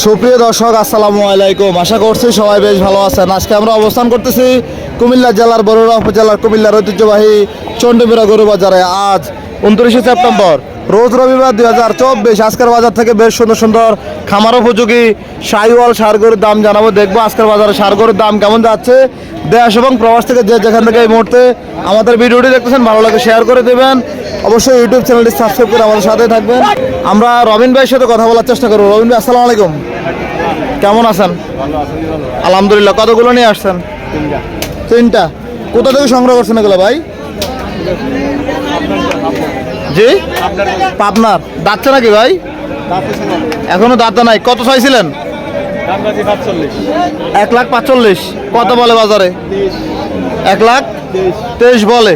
সুপ্রিয় দর্শক, আসসালামু আলাইকুম। আশা করছি সবাই বেশ ভালো আছেন। আজকে আমরা অবস্থান করতেছি কুমিল্লা জেলার বরুড়া উপজেলার কুমিল্লার ঐতিহ্যবাহী চণ্ডীপুরা গরু বাজারে। আজ উনত্রিশে সেপ্টেম্বর, রোজ রবিবার দুই হাজার চব্বিশ। আজকের বাজার থেকে বেশ সুন্দর সুন্দর খামার উপযোগী সাইওয়াল সার গরুর দাম জানাব। দেখব আজকের বাজারে সার গরুর দাম কেমন যাচ্ছে দেশ এবং প্রবাস থেকে যে যেখান থেকে এই মুহূর্তে আমাদের ভিডিওটি দেখতেছেন, ভালো লাগে শেয়ার করে দেবেন। অবশ্যই ইউটিউব চ্যানেলটি সাবস্ক্রাইব করে আমাদের সাথে থাকবেন। আমরা রবিন ভাইয়ের সাথে কথা বলার চেষ্টা করব। রবিন ভাই, আসসালামু আলাইকুম। কেমন আছেন? আলহামদুলিল্লাহ। কতগুলো নিয়ে আসছেন? তিনটা। কোথা থেকে সংগ্রহ করছেন এগুলো ভাই? জি? পাবনার। দাঁতছে নাকি ভাই? এখনও দাঁতে নাই। কত চাইছিলেন এক লাখ পাঁচচল্লিশ। কত বলে বাজারে? এক লাখ? তেইশ বলে।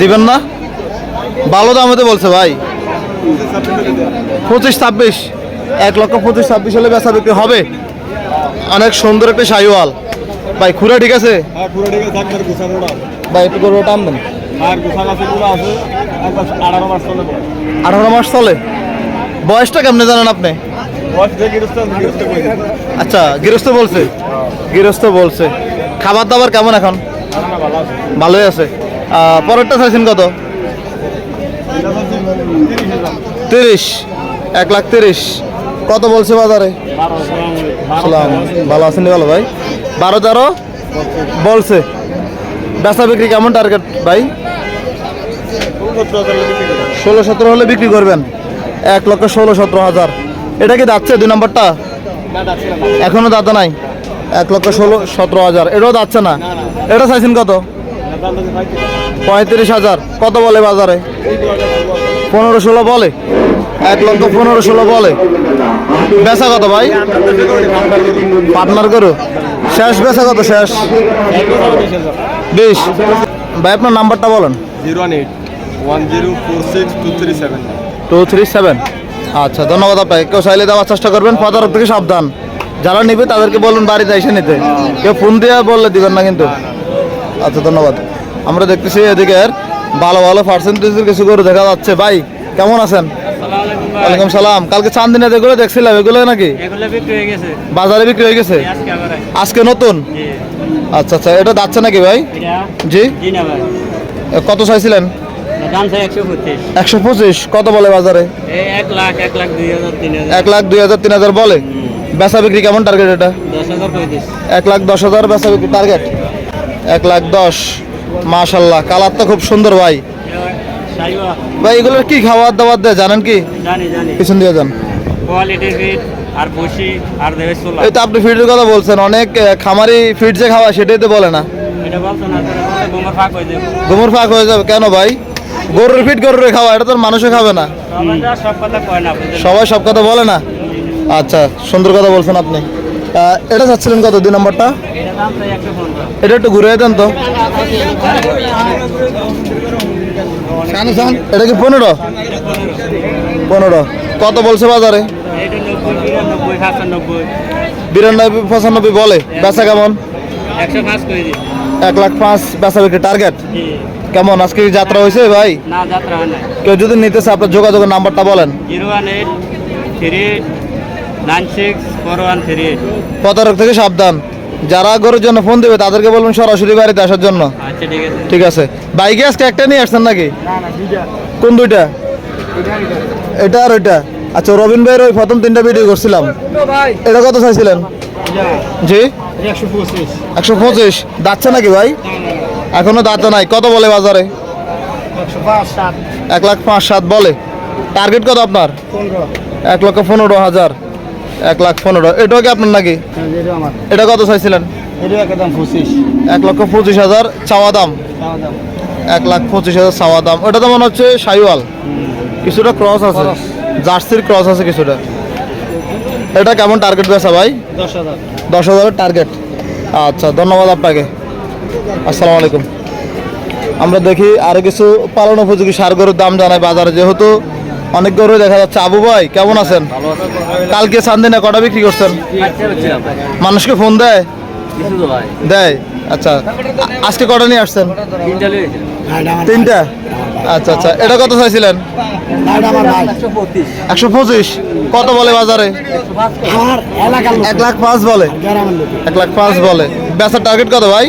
দিবেন না? ভালো দামে তো বলছে ভাই। পঁচিশ ছাব্বিশ। এক লক্ষ পঁচিশ ছাব্বিশ হলে বেচা বিক্রি হবে। অনেক সুন্দর একটা শাহিওয়াল ভাই খুঁড়া ঠিক আছে? হ্যাঁ ভাই একটু আছে একবার আঠারো মাস চলে বয়সটা কেমনে জানেন আপনি? আচ্ছা গৃহস্থ বলছে? গৃহস্থ বলছে। খাবার দাবার কেমন এখন? ভালোই আছে। পরেরটা চাইছেন কত? তিরিশ। এক লাখ তিরিশ। কত বলছে বাজারে? সালাম। ভালো আছেন ভালো ভাই? বারো তেরো। বলছে। বেচা বিক্রি কেমন টার্গেট ভাই? ষোলো সতেরো হলে বিক্রি করবেন। এক লক্ষ ষোলো সতেরো হাজার। এটা কি যাচ্ছে দুই নম্বরটা? এখনও দাদা নাই। এক লক্ষ ষোলো সতেরো হাজার। এটাও যাচ্ছে না। এটা চাইছেন কত? পঁয়ত্রিশ হাজার। কত বলে বাজারে? পনেরো ষোলো বলে। এক লক্ষ পনেরো ষোলো বলে। বেচা কত ভাই? পার্টনার করো শেষ বেচা কত? শেষ। বেশ। ভাই আপনার নাম্বারটা বলেন। Zero one eight one zero four six two three seven. Two three seven. আচ্ছা ধন্যবাদ আপনাকে। কেউ চাইলে দেওয়ার চেষ্টা করবেন। প্রতারক থেকে সাবধান। যারা নিবে তাদেরকে বলুন বাড়িতে এসে নিতে। কেউ ফোন দিয়ে বললে দিবেন না কিন্তু। আচ্ছা ধন্যবাদ। আমরা দেখতেছি এদিকে ভালো ভালো পার্সেন্টেজের কিছু করে দেখা যাচ্ছে। ভাই কেমন আছেন? ওয়ালাইকুম সালাম। কালকে চান্দিনা যেগুলো দেখছিলাম এগুলো নাকি? বাজারে বিক্রি হয়ে গেছে? আজকে নতুন? আচ্ছা আচ্ছা এটা যাচ্ছে নাকি ভাই? জি? কত চাইছিলেন? একশো পঁচিশ। কত বলে বাজারে? এক লাখ দুই হাজার তিন হাজার। বলে? বেচা বিক্রি কেমন টার্গেট এটা? এক লাখ দশ হাজার বেচা বিক্রি টার্গেট এক লাখ দশ। মাশাল্লাহ কালার তো খুব সুন্দর ভাই। ভাই এগুলোর কি খাবার দাবার দেয় জানেন কি? পিছন দিয়ে যান। আর বসি আর দেবে এই তো আপনি ফিডের কথা বলছেন অনেক খামারি ফিড যে খাওয়া সেটাই তো বলে না। গোমর ফাঁক হয়ে যাবে। কেন ভাই? গরুর ফিট গরুর খাওয়া এটা তো মানুষে খাবে না। সবাই সব কথা বলে না? আচ্ছা সুন্দর কথা বলছেন আপনি। এটা চাচ্ছিলেন কত? দুই নম্বরটা? এটা একটু ঘুরে দেন তো। এটা কি পনেরো? পনেরো। কত বলছে বাজারে? বিরানব্বই পঁচানব্বই বলে। বেচা কেমন? এক লাখ পাঁচ বেচা বিক্রি টার্গেট। কেমন? আজকে কি যাত্রা হয়েছে ভাই? না যাত্রা না কেউ যদি নিতে চায় আপনার যোগাযোগের নাম্বারটা বলেন। জিরো ওয়ান এইট থ্রি প্রতারক থেকে সাবধান। যারা গরুর জন্য ফোন দেবে তাদেরকে বলবেন সরাসরি বাড়িতে আসার জন্য। আচ্ছা ঠিক আছে। ঠিক আছে। বাইকে আজকে একটা নিয়ে আসছেন নাকি? কোন দুইটা? এটা আর ওইটা। আচ্ছা রবিন ভাইয়ের ওই প্রথম তিনটা ভিডিও করছিলাম। এটা কত চাইছিলেন? জি? একশো পঁচিশ। যাচ্ছে নাকি ভাই? এখনও দাঁতে নাই। কত বলে বাজারে? এক লাখ পাঁচ সাত বলে। টার্গেট কত আপনার? এক লক্ষ পনেরো হাজার। এক লাখ পনেরো। এটাও কি আপনার নাকি? এটা কত চাইছিলেন? এক লক্ষ পঁচিশ হাজার চাওয়া দাম। এক লাখ পঁচিশ হাজার চাওয়া দাম। ওটা তো মনে হচ্ছে সাইওয়াল। কিছুটা ক্রস আছে। জার্সির ক্রস আছে কিছুটা। এটা কেমন টার্গেট বেচা ভাই? দশ হাজারের টার্গেট আচ্ছা ধন্যবাদ আপনাকে। আসসালামু আলাইকুম। আমরা দেখি আরও কিছু পালন উপযোগী সার গরুর দাম জানাই বাজারে। যেহেতু অনেক গরু দেখা যাচ্ছে। আবু ভাই, কেমন আছেন? কালকে চান্দিনা কটা বিক্রি করছেন? মানুষকে ফোন দেয়? দেয়? আচ্ছা। আজকে কটা নিয়ে আসছেন? তিনটা? আচ্ছা আচ্ছা। এটা কত চাইছিলেন? একশো পঁচিশ। কত বলে বাজারে? এক লাখ পাঁচ বলে। এক লাখ পাঁচ বলে। বেচার টার্গেট কত ভাই?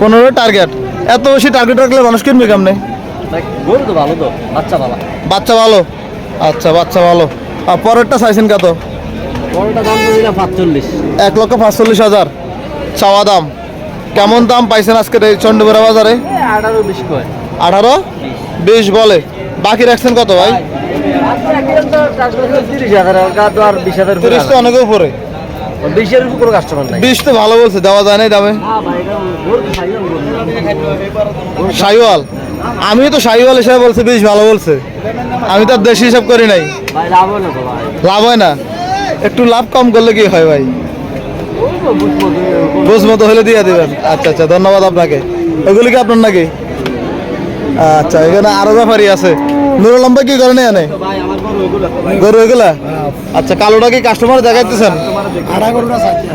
পনেরো টার্গেট এত বেশি টার্গেট রাখলে মানুষ কিনবে কেমনে? গরু তো ভালো তো বাচ্চা ভালো। বাচ্চা ভালো? আচ্ছা বাচ্চা ভালো। আর পরেরটা চাইছেন কত? বড়টা দাম দিলাম পাঁচচল্লিশ এক লক্ষ পাঁচচল্লিশ হাজার। চাওয়া দাম। কেমন দাম পাইছেন আজকের এই চন্ডীপুরা বাজারে? আঠারো বিশ কয়। আঠারো? বিশ। বলে। বাকি রাখছেন কত ভাই? তিরিশ তো অনেক উপরে বিশের উপর কাস্টমার নাই। বিশ তো ভালো বলছে দেওয়া যায় নাই দামে। শাহিওয়াল আমি তো শাহিওয়াল হিসাবে বলছি বেশ ভালো বলছে। আমি তো দেশি হিসাব করি নাই। লাভ হয় না একটু লাভ কম করলে কি হয় ভাই? বুঝ মতো হলে দিয়ে দেবেন। আচ্ছা আচ্ছা ধন্যবাদ আপনাকে। ওগুলি কি আপনার নাকি? আচ্ছা এখানে আরও ব্যাপারই আছে। নুরুল লম্বা কি করেন এখানে গরু এগুলো? আচ্ছা কালোটা কি কাস্টমার দেখাইতেছেন?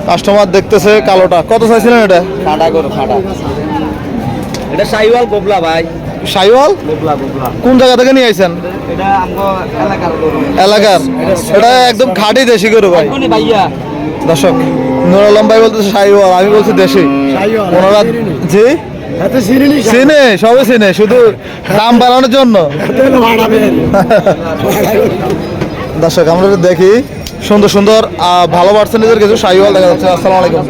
কাস্টমার দেখতেছে কালোটা। কত চাইছিলেন এটা? ফাটা গরু ফাটা এটা সাইওয়াল গোবলা ভাই। সাইওয়াল? কোন জায়গা থেকে নিয়ে আইছেন? এলাকার এটা একদম খাঁটি দেশি গরু ভাই। দর্শক নুরুল লম্বাই বলতেছে সাইওয়াল আমি বলছি দেশি। ওনারা জি? চিনে সবে চিনে শুধু দাম বাড়ানোর জন্য। দর্শক আমরা দেখি। সুন্দর সুন্দর ভালো পার্সেন্টেজের কিছু সাইওয়াল দেখা যাচ্ছে। আসসালামু আলাইকুম।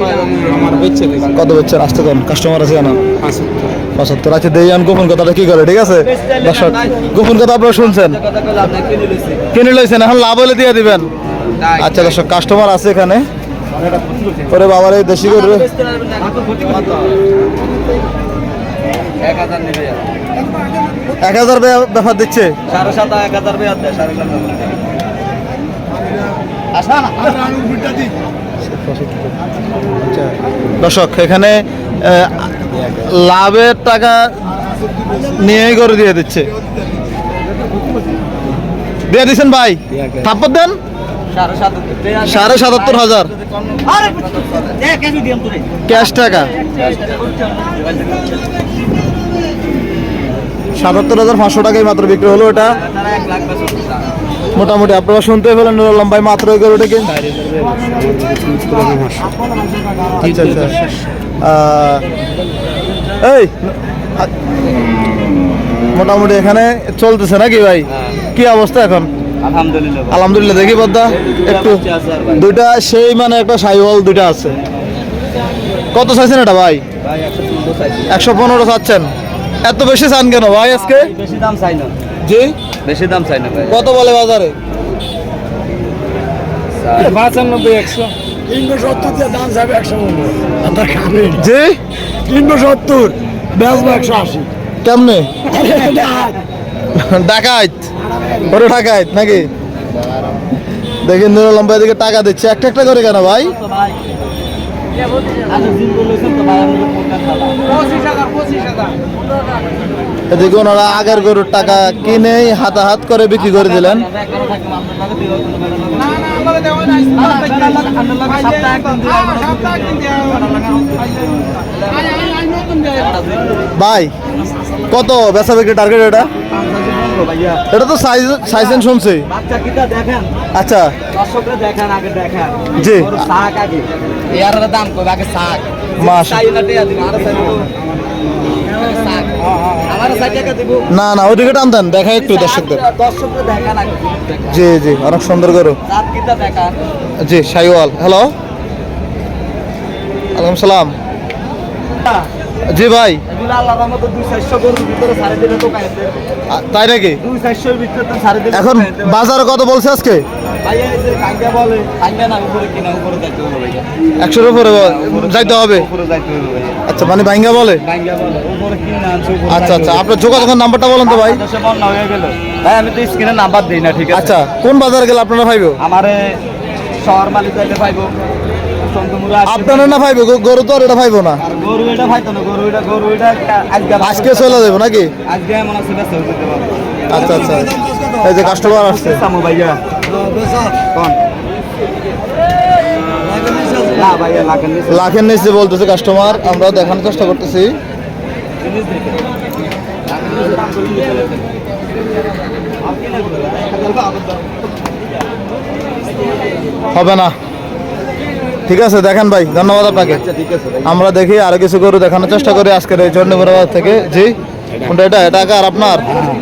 কত বেচছেন? আসতে কাস্টমার আছে কেন পঁচাত্তর আচ্ছা দেই গোপন কথাটা কি করে, ঠিক আছে? দর্শক, গোপন কথা আপনারা শুনছেন? কিনে লইছেন, এখন লাভ হলে দিয়ে দিবেন। আচ্ছা দর্শক কাস্টমার আছে এখানে। ওরে বাবার এই দেশি গরু। এক হাজার ব্যাপার দিচ্ছে। দর্শক, এখানে লাভের টাকা নিয়েই করে দিয়ে দিচ্ছে। দিয়ে দিচ্ছেন ভাই? থাপ্পর দেন? সাড়ে সাতাত্তর হাজার। ক্যাশ টাকা। সাতাত্তর হাজার পাঁচশো টাকায় মাত্র বিক্রি হলো এটা। মোটামুটি আপনারা শুনতে পেলেন নুরুল ভাই মাত্র এই গরুটাকে আচ্ছা আচ্ছা এই মোটামুটি এখানে চলতেছে নাকি ভাই? কি অবস্থা এখন? আলহামদুলিল্লাহ আলহামদুলিল্লাহ দেখি বদ্দা একটু দুইটা সেই মানে একটা সাইওয়াল দুইটা আছে। কত চাইছেন এটা ভাই? একশো পনেরো চাচ্ছেন। এত বেশি চান কেন ভাই আজকে? বেশি দাম চাই না। জি? বেশি দাম চাই না কত বলে বাজারে? পঁচানব্বই একশো। তিনশো সত্তর দিয়ে দাম যাবে একশো পনেরো আপনার খাবেন। জি? তিনশো সত্তর বেচবো একশো আশি। কেমনে? ডাকাইত ওরে ডাকাইত নাকি? দেখি নুরুল লম্বা দিকে টাকা দিচ্ছে। একটা একটা করে কেন ভাই? এদিকে ওনারা আগের গরুর টাকা কিনে হাতাহাত করে বিক্রি করে দিলেন। ভাই কত বেচা বিক্রি টার্গেট এটা? এটা তো সাইজ সাইজেন শুনছি। বাচ্চা কিটা দেখেন। আচ্ছা। দর্শকরা দেখেন আগে দেখেন। জি। শাক আগে। দাম কই আগে শাক। মাস না না ওদিকে টান দেন দেখা একটু দর্শকদের। দেখেন আগে। দেখেন জি জি অনেক সুন্দর দেখান। জি সাইওয়াল হ্যালো। আলাইকুম সালাম। জি ভাই। তাই নাকি? এখন বাজারে কত বলছে আজকে? একশোর উপরে যাইতে হবে। আচ্ছা মানে বাইঙ্গা বলে। আচ্ছা আচ্ছা। আপনার যোগাযোগের নাম্বারটা বলেন তো ভাই। ভাই আমি তো স্ক্রিনে নাম্বার দিই না ঠিক আছে? আচ্ছা কোন বাজারে গেলে আপনারা পাইব আমারে শহর মালিক যাইতে পাইবো আপনারা না পাইব গরু তো আর এটা পাইবো না। গরু এটা পাইতো না গরু এটা গরু এটা আজকে আজকে চলে যাব নাকি? আজকে এমন আছে ব্যস্ত পারব। আচ্ছা আচ্ছা। এই যে কাস্টমার আসছে। সামু ভাইয়া। কোন। লাখের নিচে বলতেছে কাস্টমার আমরাও দেখানোর চেষ্টা করতেছি। জিনিস দেখে। হবে না। ঠিক আছে দেখেন ভাই ধন্যবাদ আপনাকে। আমরা দেখি আরও কিছু গরু দেখানোর চেষ্টা করি আজকের এই চন্ডীপুরা থেকে। জি। কোনটা এটা? এটা কার আপনার?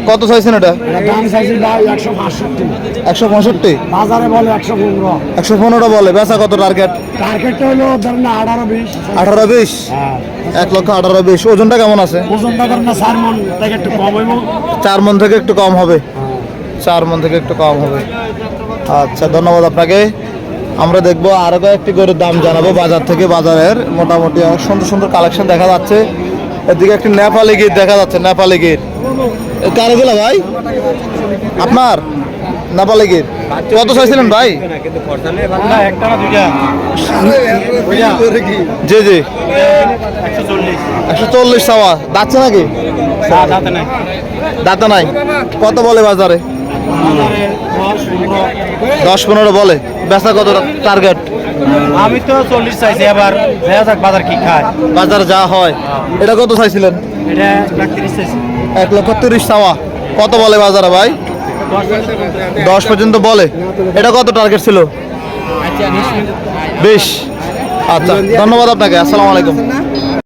কত চাইছেন এটা? দাম চাইছি ভাই একশো পাঁচষট্টি একশো পঁয়ষট্টি? বাজারে বলে একশো পনেরো। একশো পনেরো বলে। বেচা কত টার্গেট? টার্গেটটা হলো ধরেন আঠারো বিশ। আঠারো বিশ? এক লক্ষ আঠারো বিশ। ওজনটা কেমন আছে? ওজনটা ধরেন চার মন থেকে একটু কম হইব। চার মন থেকে একটু কম হবে। চার মন থেকে একটু কম হবে। আচ্ছা ধন্যবাদ আপনাকে। আমরা দেখব আরও কয়েকটি গরুর দাম জানাব বাজার থেকে। বাজারের মোটামুটি অনেক সুন্দর সুন্দর কালেকশন দেখা যাচ্ছে। এদিকে একটি নেপালি গির দেখা যাচ্ছে, নেপালি গির কারও দিলা ভাই? আপনার? নেপালি গির কত চাইছিলেন ভাই? জি জি। একশো চল্লিশ চাওয়া। যাচ্ছে নাকি? দাঁতা নাই। কত বলে বাজারে? দশ পনেরো বলে। বেচা কত টার্গেট? আমি তো চল্লিশ চাইছি এবার দেখা যাক বাজার কি খায়। বাজারে যা হয়। এটা কত চাইছিলেন? এটা এক লক্ষ তিরিশ চাওয়া। কত বলে বাজারে ভাই? দশ পর্যন্ত। বলে। এটা কত টার্গেট ছিল? বেশ। আচ্ছা ধন্যবাদ আপনাকে আসসালামু আলাইকুম।